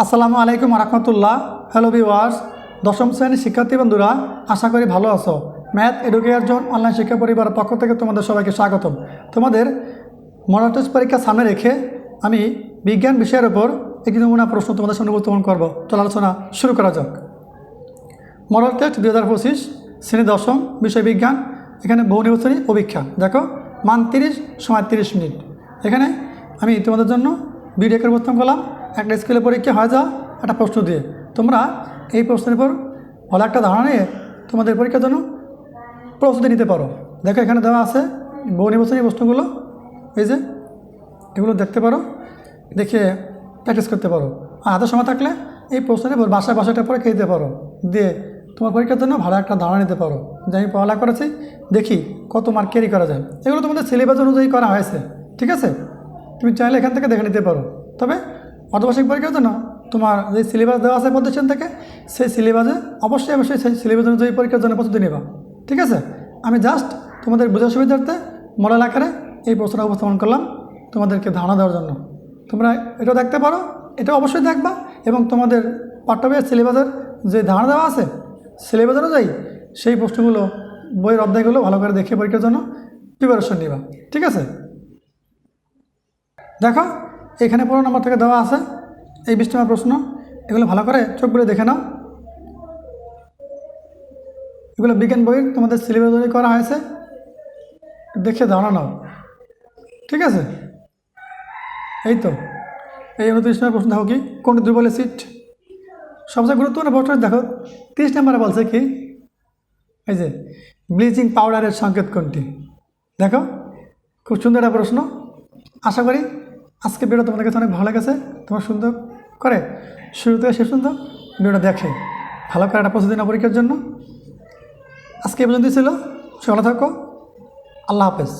আসসালামু আলাইকুম রহমতুল্লাহ hello viewers দশম শ্রেণির শিক্ষার্থী বন্ধুরা, আশা করি ভালো আছো। ম্যাথ এডুকেয়ার জোন অনলাইন শিক্ষা পরিবারের পক্ষ থেকে তোমাদের সবাইকে স্বাগতম। তোমাদের মডেল পরীক্ষা সামনে রেখে আমি বিজ্ঞান বিষয়ের ওপর একটি নমুনা প্রশ্ন তোমাদের সামনে উপস্থাপন করব। চল আলোচনা শুরু করা যাক। মডেল টেস্ট দুই হাজার পঁচিশ, শ্রেণি দশম, বিষয় বিজ্ঞান, এখানে বহু নির্বাচনী পরীক্ষা। দেখো, মান তিরিশ, সময় তিরিশ মিনিট। এখানে আমি তোমাদের জন্য ভিডিও উপস্থাপন করলাম। একটা স্কুলে পরীক্ষা হয়ে যাওয়া, একটা প্রশ্ন দিয়ে। তোমরা এই প্রশ্নের উপর ভালো একটা ধারণা নিয়ে তোমাদের পরীক্ষার জন্য প্রস্তুতি নিতে পারো। দেখো এখানে দেওয়া আছে বহু নির্বাচনী প্রশ্নগুলো। এই যে, এগুলো দেখতে পারো, দেখে প্র্যাকটিস করতে পারো। আর হাতে সময় থাকলে এই প্রশ্নের উপর বাসায় বাসাটা পরে খেয়ে দিতে পারো। দিয়ে তোমার পরীক্ষার জন্য ভালো একটা ধারণা নিতে পারো। যে আমি পড়ালেখা করেছি, দেখি কত মার্ক ক্যারি করা যায়। এগুলো তোমাদের সিলেবাস অনুযায়ী করা হয়েছে, ঠিক আছে? তুমি চাইলে এখান থেকে দেখে নিতে পারো। তবে অর্ধবার্ষিক পরীক্ষার জন্য তোমার যে সিলেবাস দেওয়া আছে প্রতিষ্ঠান থেকে, সেই সিলেবাসে অবশ্যই অবশ্যই সেই সিলেবাস অনুযায়ী পরীক্ষার জন্য প্রস্তুতি নেবা। ঠিক আছে? আমি জাস্ট তোমাদের বোঝার সুবিধার্থে মডেল আকারে এই প্রশ্নটা উপস্থাপন করলাম তোমাদেরকে ধারণা দেওয়ার জন্য। তোমরা এটাও দেখতে পারো এটা অবশ্যই দেখবা এবং তোমাদের পাঠ্যবইয়ের সিলেবাসের যে ধারণা দেওয়া আছে সিলেবাস অনুযায়ী সেই প্রশ্নগুলো বইয়ের অধ্যায়গুলো ভালো করে দেখে পরীক্ষার জন্য প্রিপারেশন নিবা। ঠিক আছে? দেখো এখানে পনেরো নম্বর থেকে দেওয়া আছে। এই বিশ নম্বর প্রশ্ন। এগুলো ভালো করে চোখ দেখে নাও। এগুলো বিজ্ঞান বইয়ের তোমাদের সিলেবাস অনুযায়ী করা হয়েছে। দেখে ধারণা নাও। ঠিক আছে? এই তো। এই উনত্রিশ নম্বর প্রশ্ন দেখো কি? কোনটি দুর্বল সিট সবচেয়ে গুরুত্বপূর্ণ প্রশ্ন দেখো। তিরিশ নম্বরে বলছে কি? এই যে, ব্লিচিং পাউডারের সংকেত কোনটি? দেখো। খুব সুন্দর একটা প্রশ্ন। আশা করি আজকে ভিডিও তোমাদের কাছে অনেক ভালো লেগেছে। তোমার সুন্দর করে শুরু থেকে শেষ পর্যন্ত ভিডিওটা দেখে ভালো করে একটা প্রস্তুতি না পরীক্ষার জন্য। আজকে এ পর্যন্তই ছিল। সে থাকো। আল্লাহ হাফেজ।